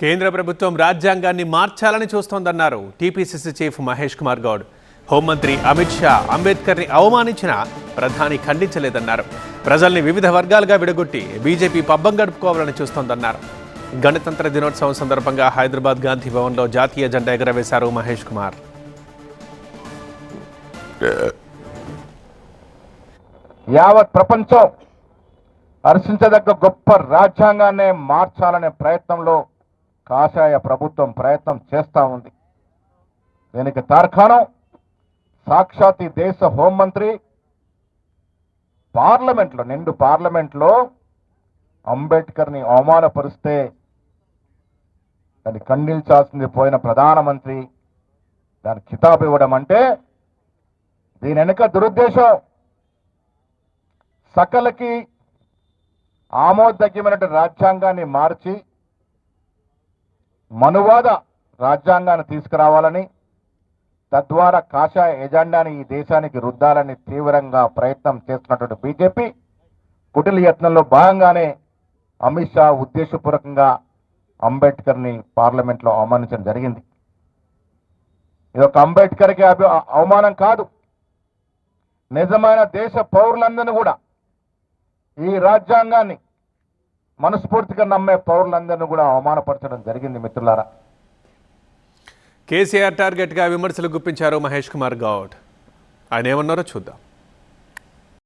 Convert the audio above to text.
కేంద్ర ప్రభుత్వం రాజ్యాంగాన్ని మార్చాలని చూస్తోందన్నారు టీపీసీసీ చీఫ్ మహేష్ కుమార్ గౌడ్. హోంమంత్రి అమిత్ షా అంబేద్కర్ని అవమానించిన ప్రధాని ఖండించలేదన్నారు. ప్రజల్ని వివిధ వర్గాలుగా విడగొట్టి బీజేపీ పబ్బం గడుపుకోవాలని చూస్తోందన్నారు. గణతంత్ర దినోత్సవం సందర్భంగా హైదరాబాద్ గాంధీ భవన్లో జాతీయ జెండా ఎగరవేశారు మహేష్ కుమార్. యావత్ ప్రపంచం హర్షించదగ్గ గొప్ప రాజ్యాంగాన్నే మార్చాలనే ప్రయత్నంలో కాషాయ ప్రభుత్వం ప్రయత్నం చేస్తూ ఉంది. దీనికి తార్కాణం సాక్షాత్ ఈ దేశ హోంమంత్రి పార్లమెంట్లో నిండు పార్లమెంట్లో అంబేద్కర్ని అవమానపరిస్తే దాన్ని ఖండించాల్సింది పోయిన ప్రధానమంత్రి. దాని కితాబు ఇవ్వడం అంటే దీని వెనుక దురుద్దేశం. సకలకి ఆమోదగ్యమైన రాజ్యాంగాన్ని మార్చి మనువాద రాజ్యాంగాన్ని తీసుకురావాలని తద్వారా కాషాయ ఎజెండాని ఈ దేశానికి రుద్దాలని తీవ్రంగా ప్రయత్నం చేస్తున్నటువంటి బీజేపీ కుటిల యత్నంలో భాగంగానే అమిత్ షా ఉద్దేశపూర్వకంగా అంబేద్కర్ని పార్లమెంట్లో అవమానించడం జరిగింది. ఇది ఒక అంబేద్కర్కి అభి అవమానం కాదు. నిజమైన దేశ పౌరులందరినీ కూడా ఈ రాజ్యాంగాన్ని మనస్ఫూర్తిగా నమ్మే పౌరులందరినీ కూడా అవమానపరచడం జరిగింది మిత్రులారా. కేసీఆర్ టార్గెట్గా విమర్శలు గుప్పించారు మహేష్ కుమార్ గౌడ్. ఆయన ఏమన్నారో చూద్దాం.